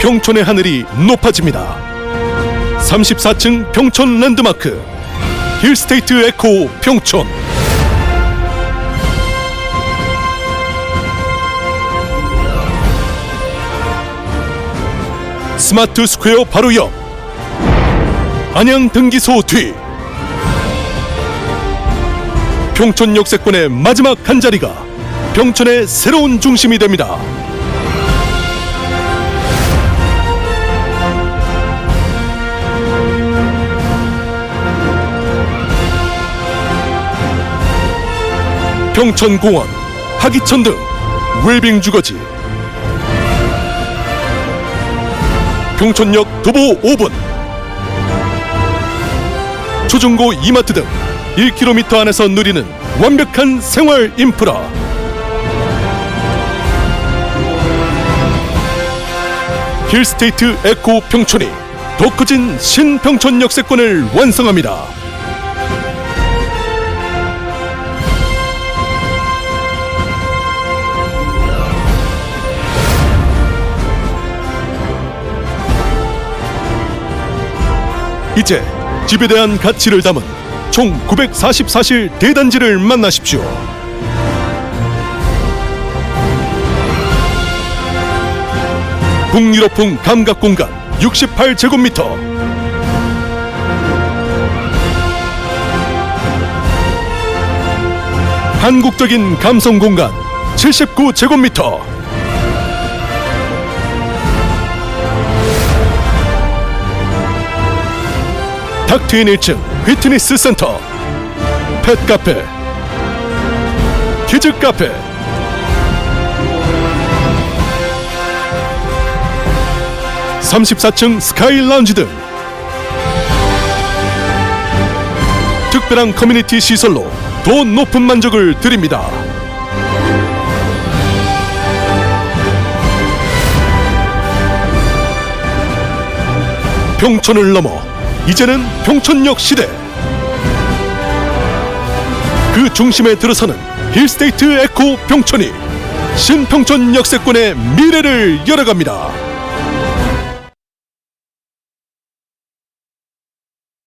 평촌의 하늘이 높아집니다. 34층 평촌 랜드마크 힐스테이트 에코 평촌 스마트 스퀘어 바로 옆 안양 등기소 뒤 평촌 역세권의 마지막 한 자리가 평촌의 새로운 중심이 됩니다. 평촌공원, 하기천 등 웰빙 주거지. 평촌역 도보 5분 초중고 이마트 등 1km 안에서 누리는 완벽한 생활 인프라. 힐스테이트 에코 평촌이 더 커진 신평촌 역세권을 완성합니다. 이제 집에 대한 가치를 담은 총 944실 대단지를 만나십시오. 북유럽풍 감각 공간 68제곱미터 한국적인 감성 공간 79제곱미터 닥트인 1층 피트니스 센터. 펫카페 키즈 카페. (34층) 스카이 라운지 등 특별한 커뮤니티 시설로 더 높은 만족을 드립니다. 평촌을 넘어 이제는 평촌역 시대 그 중심에 들어서는 힐스테이트 에코 평촌이 신평촌 역세권의 미래를 열어갑니다.